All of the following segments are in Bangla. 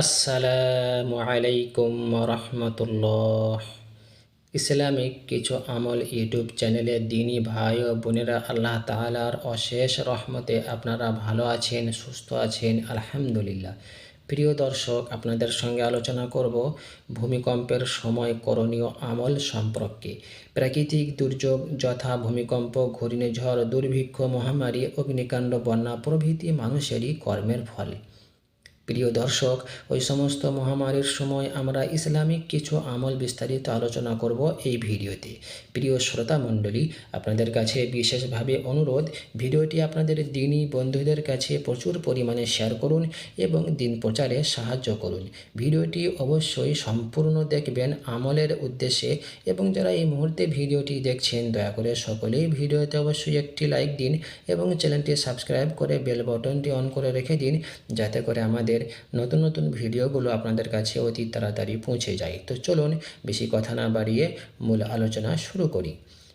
আসসালামু আলাইকুম রহমতুল্লাহ ইসলামিক কিছু আমল ইউটিউব চ্যানেলে দিনী ভাই ও বোনেরা আল্লাহ তালার অশেষ রহমতে আপনারা ভালো আছেন, সুস্থ আছেন, আলহামদুলিল্লাহ। প্রিয় দর্শক, আপনাদের সঙ্গে আলোচনা করব ভূমিকম্পের সময় করণীয় আমল সম্পর্কে। প্রাকৃতিক দুর্যোগ, যথা ভূমিকম্প, ঘূর্ণিঝড়, দুর্ভিক্ষ, মহামারী, অগ্নিকাণ্ড, বন্যা প্রভৃতি মানুষেরই কর্মের ফল। প্রিয় দর্শক, ওই সমস্ত মহামারীর সময় আমরা ইসলামিক কিছু আমল বিস্তারিত আলোচনা করব এই ভিডিওতে। প্রিয় শ্রোতা মণ্ডলী, আপনাদের কাছে বিশেষভাবে অনুরোধ, ভিডিওটি আপনাদের দিনই বন্ধুদের কাছে প্রচুর পরিমাণে শেয়ার করুন এবং দিন প্রচারে সাহায্য করুন। ভিডিওটি অবশ্যই সম্পূর্ণ দেখবেন আমলের উদ্দেশ্যে এবং যারা এই মুহূর্তে ভিডিওটি দেখছেন, দয়া করে সকলেই ভিডিওতে অবশ্যই একটি লাইক দিন এবং চ্যানেলটি সাবস্ক্রাইব করে বেল বটনটি অন করে রেখে দিন, যাতে করে আমাদের নতুন নতুন ভিডিওগুলো আপনাদের কাছে অতি তাড়াতাড়ি পৌঁছে যায়। তো চলুন, বেশি কথা না বাড়িয়ে মূল আলোচনা শুরু করি।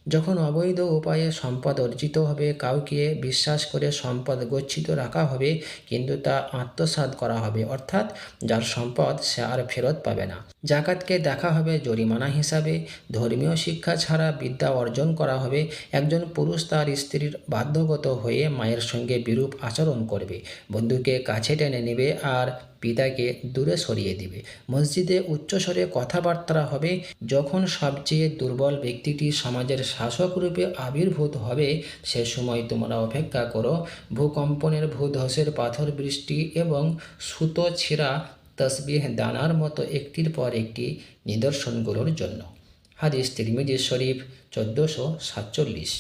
যখন অবৈধ উপায়ে সম্পদ অর্জিত হবে, কাউকে বিশ্বাস করে সম্পদ গচ্ছিত রাখা হবে, কিন্তু তা আত্মসাৎ করা হবে, অর্থাৎ যার সম্পদ সে আর ফেরত পাবে না। জাকাতকে দেখা হবে জরিমানা হিসাবে, ধর্মীয় শিক্ষা ছাড়া বিদ্যা অর্জন করা হবে, একজন পুরুষ তার স্ত্রীর বাধ্যগত হয়ে মায়ের সঙ্গে বিরূপ আচরণ করবে, বন্ধুকে কাছে টেনে নেবে আর পিতাকে দূরে সরিয়ে দিবে। মসজিদে উচ্চস্বরে কথাবার্তা হবে, যখন সবচেয়ে দুর্বল ব্যক্তিটি সমাজের শাসক রূপে আবির্ভূত হবে, সে সময় তোমরা অপেক্ষা করো। ভূকম্পনের ভূধসের পাথর বৃষ্টি এবং সুতো ছিঁড়া তসবিহ দানার মতো একটির পর একটি নিদর্শনগুলোর জন্য। হাদিস তিরমিজি শরীফ চোদ্দোশো সাতচল্লিশ।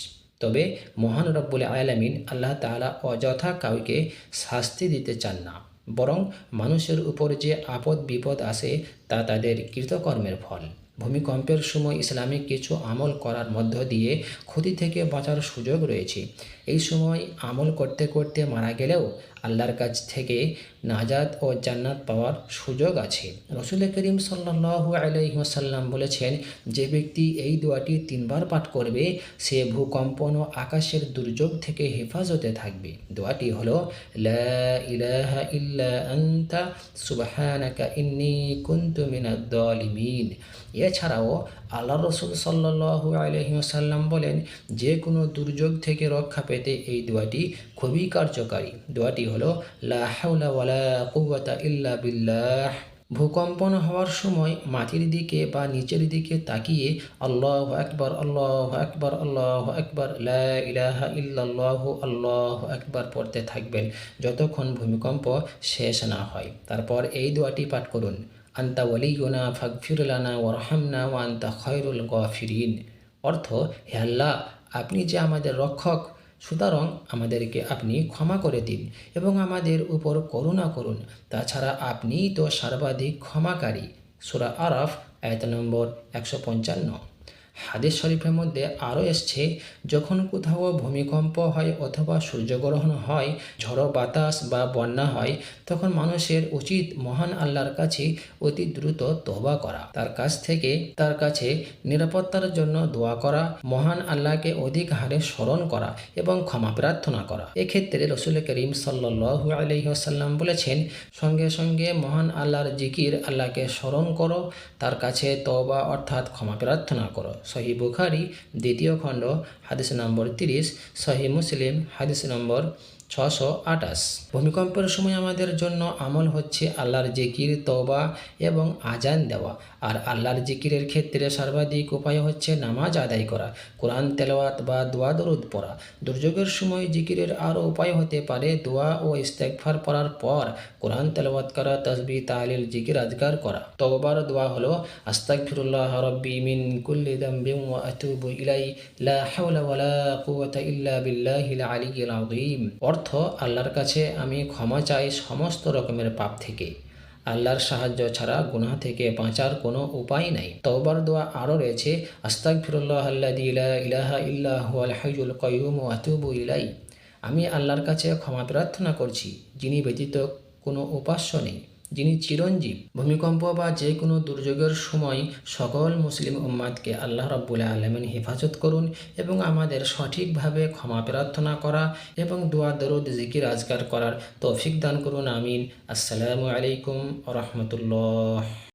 তবে মহান রব্বুল আয়ালামিন আল্লাহ তালা অযথা কাউকে শাস্তি দিতে চান না, বরং মানুষের উপর যে আপদ বিপদ আসে তা তাদের কৃতকর্মের ফল। ভূমিকম্পের সময় ইসলামিক কিছু আমল করার মধ্য দিয়ে ক্ষতি থেকে বাঁচার সুযোগ রয়েছে। এই সময় আমল করতে করতে মারা গেলেও আল্লাহর কাছ থেকে নাজাদ ও জান্নাত পাওয়ার সুযোগ আছে। রসুল করিম সাল্লাহু আলহিহাসাল্লাম বলেছেন, যে ব্যক্তি এই দোয়াটি তিনবার পাঠ করবে, সে ভূকম্পন ও আকাশের দুর্যোগ থেকে হেফাজতে থাকবে। দোয়াটি হলো এছাড়াও আল্লাহ রসুল সাল্লু আলহিমসাল্লাম বলেন, যে কোনো দুর্যোগ থেকে রক্ষা পেতে এই দোয়াটি খুবই কার্যকারী। দোয়াটি হলো লাহাউলা ইল্লা বিল্লাহ। ভূকম্পন হওয়ার সময় মাটির দিকে বা নিচের দিকে তাকিয়ে, আল্লাহ একবার আল্লাহ একবার আল্লাহ একবার ইলাহা ইল্লাল্লাহ, আল্লাহ একবার পড়তে থাকবেন যতক্ষণ ভূমিকম্প শেষ না হয়। তারপর এই দোয়াটি পাঠ করুন, আন্তা ওয়ালিগুনা ফাগফিরলানা ওরহামনা ও আন্তা খয়রুল গফিরিন। অর্থ, হে আল্লাহ, আপনি যে আমাদের রক্ষক সুতরাং আমাদেরকে আপনি ক্ষমা করে দিন এবং আমাদের উপর করুণা করুন। তাছাড়া আপনিই তো সর্বাধিক ক্ষমাকারী। সুরা আরফ, আয়াত নম্বর একশো পঞ্চান্ন। হাদিস শরীফের মধ্যে আরও এসছে, যখন কোথাও ভূমিকম্প হয় অথবা সূর্যগ্রহণ হয়, ঝড়ো বাতাস বা বন্যা হয়, তখন মানুষের উচিত মহান আল্লাহর কাছে অতি দ্রুত তবা করা। তার কাছ থেকে তার কাছে নিরাপত্তার জন্য দোয়া করা, মহান আল্লাহকে অধিক হারে স্মরণ করা এবং ক্ষমা প্রার্থনা করা। এক্ষেত্রে রসুল করিম সাল্লু আলহিহাসাল্লাম বলেছেন, সঙ্গে সঙ্গে মহান আল্লাহর জিকির আল্লাহকে স্মরণ করো, তার কাছে তবা অর্থাৎ ক্ষমা প্রার্থনা করো। সহি বুখারি, দ্বিতীয় খণ্ড, হাদিস নম্বর তিরিশ, সহি মুসলিম, হাদিস নম্বর ছশো আটাশ ভূমিকম্পের সময় আমাদের জন্য আমল হচ্ছে আল্লাহর জিকির তবা এবং আজান দেওয়া। আর আল্লাহর জিকিরের ক্ষেত্রে সর্বাধিক উপায় হচ্ছে নামাজ আদায় করা, কোরআন, তেলাওয়াত বা দোয়া দরুদ পড়া। দুর্যোগের সময় জিকিরের আরও উপায় হতে পারে দোয়া ও ইস্তেকফার পড়ার পর কোরআন তেলাওয়াত করা তসবি তালিল জিকির আজগার করা। তওবার দোয়া হলো, আস্তাগফিরুল্লাহ রব্বি মিন কুল্লি ওয়া আতুবু ইলাই লা হাওলা ওয়ালা কুওয়াতা ইল্লা বিল্লাহিল আলিয়্যিল আযীম অর্থ, আল্লাহর কাছে আমি ক্ষমা চাই সমস্ত রকমের পাপ থেকে। আল্লাহর সাহায্য ছাড়া গুনাহ থেকে বাঁচার কোনো উপায় নাই। তওবার দোয়া আরও রয়েছে আস্তাক ফিরুল্লাহ আল্লাহ ইলাহা ইল্লাহ হাইজুল কয়ুম ও আতুবু ইলাই আমি আল্লাহর কাছে ক্ষমা প্রার্থনা করছি, যিনি ব্যতীত কোনো উপাস্য নেই। যিনি চিরঞ্জীব, ভূমিকম্প বা যে কোনো দুর্যোগের সময় সকল মুসলিম উম্মাদকে আল্লাহ রব্বুল আলমিন হেফাজত করুন এবং আমাদের সঠিকভাবে ক্ষমা প্রার্থনা করা এবং দোয়া, দরুদ, জিকির আজগার করার তৌফিক দান করুন। আমিন। আসসালামু আলাইকুম রহমতুল্লাহ।